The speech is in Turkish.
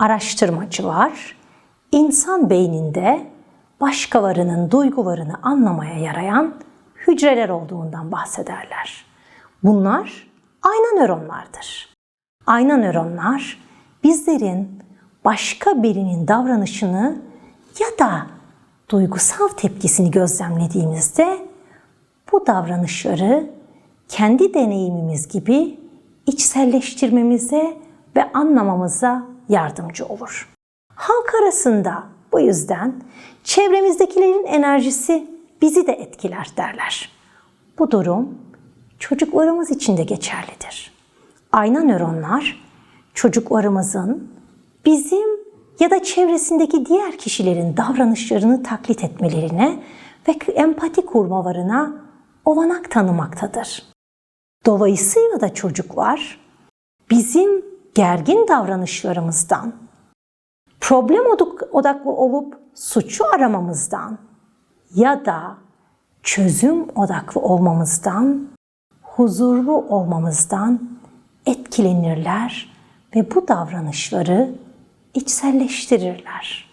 araştırmacılar insan beyninde başkalarının duygularını anlamaya yarayan hücreler olduğundan bahsederler. Bunlar ayna nöronlardır. Ayna nöronlar bizlerin başka birinin davranışını ya da duygusal tepkisini gözlemlediğimizde bu davranışları kendi deneyimimiz gibi içselleştirmemize ve anlamamıza yardımcı olur. Halk arasında bu yüzden çevremizdekilerin enerjisi bizi de etkiler derler. Bu durum çocuklarımız için de geçerlidir. Ayna nöronlar çocuklarımızın bizim ya da çevresindeki diğer kişilerin davranışlarını taklit etmelerine ve empati kurmalarına olanak tanımaktadır. Dolayısıyla da çocuklar bizim gergin davranışlarımızdan, problem odaklı olup suçu aramamızdan ya da çözüm odaklı olmamızdan, huzurlu olmamızdan etkilenirler ve bu davranışları içselleştirirler.